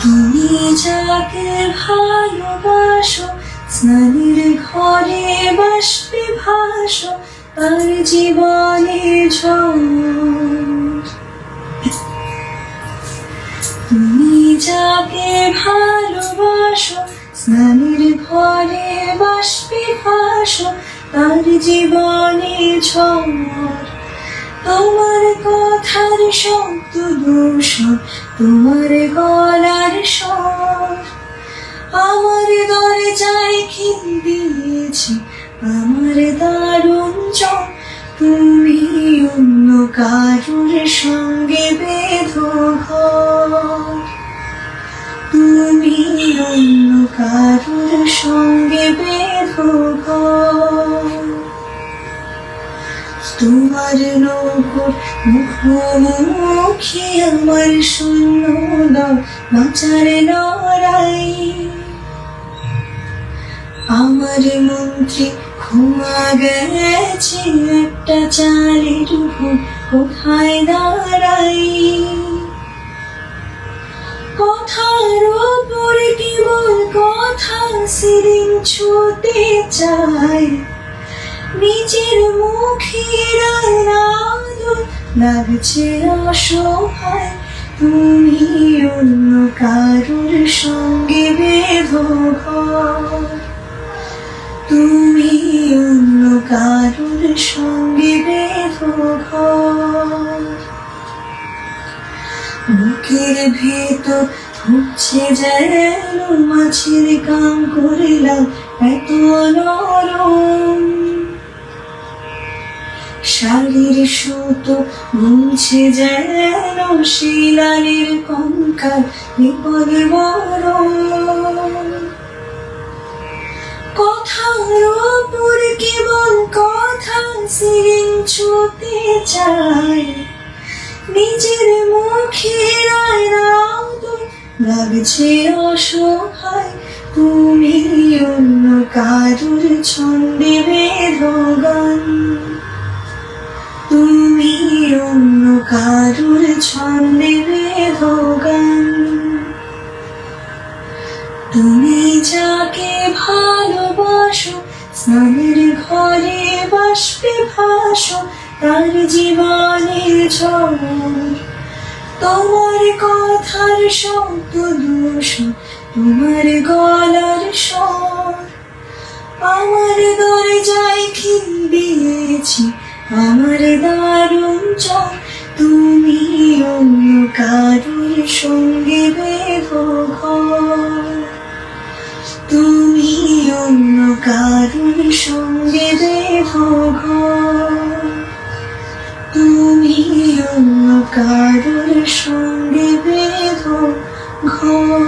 তুমি যাকে ভালোবাসো, স্নানের ঘরে বাষ্পে ভাসো, তার জীবনে তুমি যাকে ভালোবাসো, স্নানের ঘরে বাষ্পে ভাসো, তার জীবনে ঝড়। তোমার কথার শব্দ দূষণ, তোমার গলার স্বর। আমার দরজায় খিল দিয়েছি, আমার দারুণ চোখ তুমি অন্য কারুর সঙ্গে বেধ তুমি অন্য তোমার নৌকর মুখোমুখি আমার শূন্য বাঁচার লড়াই। আমার মন্ত্রী ঘুমা গেছে একটা চালের উপর, কোথায় দাঁড়াই? কথার উপর কেবল কথা সিরিং ছুতে চায় নিজের মুখের আলো লাগছে অসহায়। তুমি অন্য কারুর সঙ্গে বেঁধো তুমি অন্য কারুর সঙ্গে বেঁধো বুকের ভেতর হচ্ছে যেন মাছের কাম করিলাম এত নরম শালির সুতো মুছে যেন শিলালের কঙ্কাল বিপদ কেবল কথা সিরিং ছুতে চায়। নিজের মুখের লাগছে অসহায়। তুমি অন্য কারুর ছন্দে বেঁধো বেঁধো তুমি যাকে ভালোবাসো, স্নানের ঘরে বাষ্পে ভাসো, তার জীবনের ঝড়। তোমার কথার শব্দ দূষণ তোমার গলার স্বর। আমার দরজায় খিল দিয়েছি, আমার দারুণ চোখ তুমি অন্য কারুর সঙ্গে বেঁধো ঘর তুমি অন্য কারুর সঙ্গে বেঁধো ঘর তুমি অন্য কারুর সঙ্গে বেঁধো ঘর